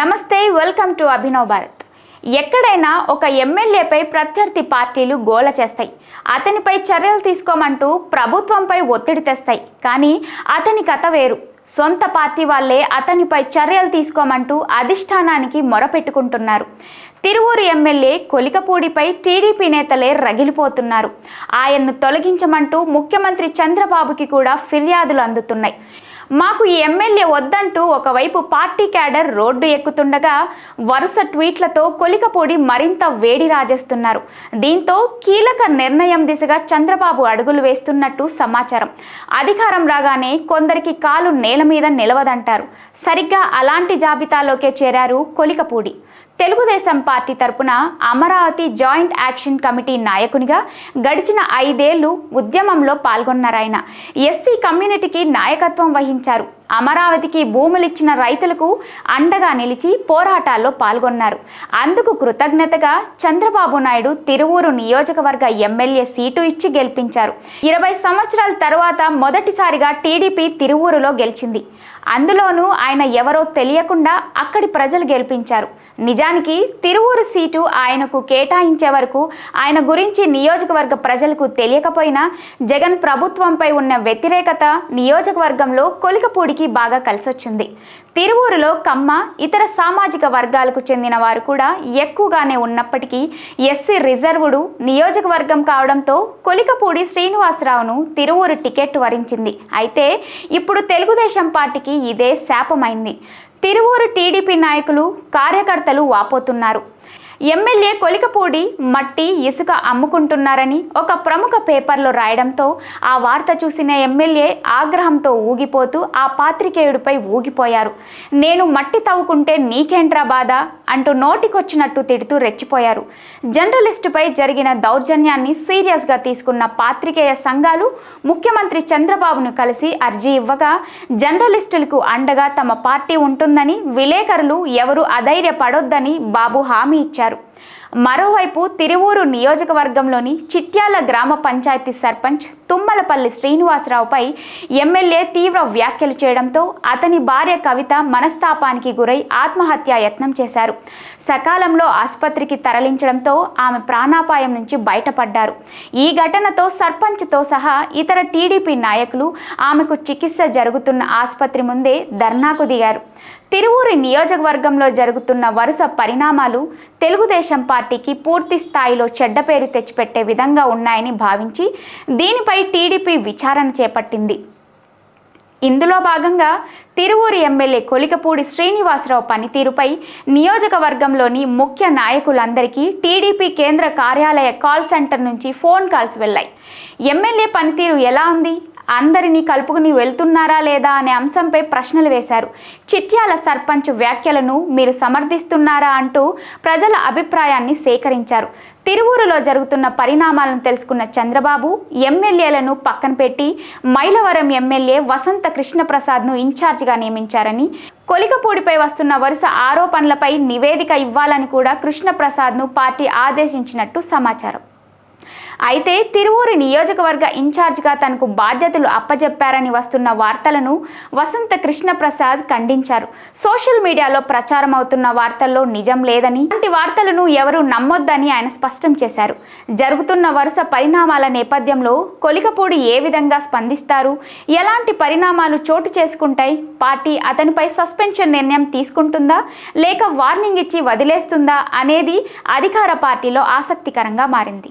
నమస్తే welcome to Abhinav Bharat. ఎక్కడైనా ఒక ఎమ్మెల్యేపై ప్రత్యర్థి పార్టీలు గోల చేస్తాయి. అతనిపై చర్యలు తీసుకోమంటూ ప్రభుత్వంపై ఒత్తిడి తెస్తాయి. కానీ అతని కథ వేరు. సొంత పార్టీ వాళ్ళే అతనిపై చర్యలు తీసుకోమంటూ అధిష్టానానికి మొరపెట్టుకుంటున్నారు. తిరువూరు ఎమ్మెల్యే కొలికపూడిపై టీడీపీ నేతలే రగిలిపోతున్నారు. ఆయన్ను తొలగించమంటూ ముఖ్యమంత్రి చంద్రబాబుకి కూడా ఫిర్యాదులు అందుతున్నాయి. మాకు ఈ ఎమ్మెల్యే వద్దంటూ ఒకవైపు పార్టీ క్యాడర్ రోడ్డు ఎక్కుతుండగా వరుస ట్వీట్లతో కొలికపూడి మరింత వేడి రాజేస్తున్నారు. దీంతో కీలక నిర్ణయం దిశగా చంద్రబాబు అడుగులు వేస్తున్నట్టు సమాచారం. అధికారం రాగానే కొందరికి కాలు నేల మీద నిలవదంటారు. సరిగ్గా అలాంటి జాబితాలోకే చేరారు కొలికపూడి. తెలుగుదేశం పార్టీ తరపున అమరావతి జాయింట్ యాక్షన్ కమిటీ నాయకునిగా గడిచిన ఐదేళ్ళు ఉద్యమంలో పాల్గొన్నారాయన. ఎస్సీ కమ్యూనిటీకి నాయకత్వం వహించారు. అమరావతికి భూములిచ్చిన రైతులకు అండగా నిలిచి పోరాటాల్లో పాల్గొన్నారు. అందుకు కృతజ్ఞతగా చంద్రబాబు నాయుడు తిరువూరు నియోజకవర్గ ఎమ్మెల్యే సీటు ఇచ్చి గెలిపించారు. ఇరవై సంవత్సరాల తర్వాత మొదటిసారిగా టీడీపీ తిరువూరులో గెలిచింది. అందులోనూ ఆయన ఎవరో తెలియకుండా అక్కడి ప్రజలు గెలిపించారు. నిజానికి తిరువూరు సీటు ఆయనకు కేటాయించే వరకు ఆయన గురించి నియోజకవర్గ ప్రజలకు తెలియకపోయినా జగన్ ప్రభుత్వంపై ఉన్న వ్యతిరేకత నియోజకవర్గంలో కొలికపూడికి బాగా కలిసొచ్చింది. తిరువూరులో కమ్మ ఇతర సామాజిక వర్గాలకు చెందిన వారు కూడా ఎక్కువగానే ఉన్నప్పటికీ ఎస్సీ రిజర్వుడు నియోజకవర్గం కావడంతో కొలికపూడి శ్రీనివాసరావును తిరువూరు టికెట్ వరించింది. అయితే ఇప్పుడు తెలుగుదేశం పార్టీకి ఇదే శాపమైంది. తిరువూరు టీడీపీ నాయకులు కార్యకర్తలు వాపోతున్నారు. ఎమ్మెల్యే కొలికపూడి మట్టి ఇసుక అమ్ముకుంటున్నారని ఒక ప్రముఖ పేపర్లో రాయడంతో ఆ వార్త చూసిన ఎమ్మెల్యే ఆగ్రహంతో ఊగిపోతూ ఆ పాత్రికేయుడిపై ఊగిపోయారు. నేను మట్టి తవ్వుకుంటే నీకేంట్రా బాధ? అంటూ నోటికొచ్చినట్టు తిడుతూ రెచ్చిపోయారు. జర్నలిస్టుపై జరిగిన దౌర్జన్యాన్ని సీరియస్గా తీసుకున్న పాత్రికేయ సంఘాలు ముఖ్యమంత్రి చంద్రబాబును కలిసి అర్జీ ఇవ్వగా జర్నలిస్టులకు అండగా తమ పార్టీ ఉంటుందని విలేకరులు ఎవరు అధైర్యపడొద్దని బాబు హామీ ఇచ్చారు. మరోవైపు తిరువూరు నియోజకవర్గంలోని చిట్యాల గ్రామ పంచాయతీ సర్పంచ్ తుమ్మలపల్లి శ్రీనివాసరావుపై ఎమ్మెల్యే తీవ్ర వ్యాఖ్యలు చేయడంతో అతని భార్య కవిత మనస్తాపానికి గురై ఆత్మహత్యా యత్నం చేశారు. సకాలంలో ఆసుపత్రికి తరలించడంతో ఆమె ప్రాణాపాయం నుంచి బయటపడ్డారు. ఈ ఘటనతో సర్పంచ్తో సహా ఇతర టీడీపీ నాయకులు ఆమెకు చికిత్స జరుగుతున్న ఆసుపత్రి ముందే ధర్నాకు దిగారు. తిరువూరు నియోజకవర్గంలో జరుగుతున్న వరుస పరిణామాలు తెలుగుదేశం పార్టీకి పూర్తి స్థాయిలో చెడ్డ పేరు తెచ్చిపెట్టే విధంగా ఉన్నాయని భావించి దీనిపై టీడీపీ విచారణ చేపట్టింది. ఇందులో భాగంగా తిరువూరు ఎమ్మెల్యే కొలికపూడి శ్రీనివాసరావు పనితీరుపై నియోజకవర్గంలోని ముఖ్య నాయకులందరికీ టీడీపీ కేంద్ర కార్యాలయ కాల్ సెంటర్ నుంచి ఫోన్ కాల్స్ వెళ్ళాయి. ఎమ్మెల్యే పనితీరు ఎలా ఉంది? అందరినీ కలుపుకుని వెళ్తున్నారా లేదా అనే అంశంపై ప్రశ్నలు వేశారు. చిట్యాల సర్పంచ్ వ్యాఖ్యలను మీరు సమర్థిస్తున్నారా అంటూ ప్రజల అభిప్రాయాన్ని సేకరించారు. తిరువూరులో జరుగుతున్న పరిణామాలను తెలుసుకున్న చంద్రబాబు ఎమ్మెల్యేలను పక్కన పెట్టి మైలవరం ఎమ్మెల్యే వసంత కృష్ణప్రసాద్ను ఇన్ఛార్జిగా నియమించారని కొలికపూడిపై వస్తున్న వరుస ఆరోపణలపై నివేదిక ఇవ్వాలని కూడా కృష్ణప్రసాద్ను పార్టీ ఆదేశించినట్టు సమాచారం. అయితే తిరువూరు నియోజకవర్గ ఇన్ఛార్జ్గా తనకు బాధ్యతలు అప్పజెప్పారని వస్తున్న వార్తలను వసంత కృష్ణప్రసాద్ ఖండించారు. సోషల్ మీడియాలో ప్రచారం అవుతున్న వార్తల్లో నిజం లేదని అలాంటి వార్తలను ఎవరూ నమ్మొద్దని ఆయన స్పష్టం చేశారు. జరుగుతున్న వరుస పరిణామాల నేపథ్యంలో కొలికపూడి ఏ విధంగా స్పందిస్తారు ఎలాంటి పరిణామాలు చోటు చేసుకుంటాయి పార్టీ అతనిపై సస్పెన్షన్ నిర్ణయం తీసుకుంటుందా లేక వార్నింగ్ ఇచ్చి వదిలేస్తుందా అనేది అధికార పార్టీలో ఆసక్తికరంగా మారింది.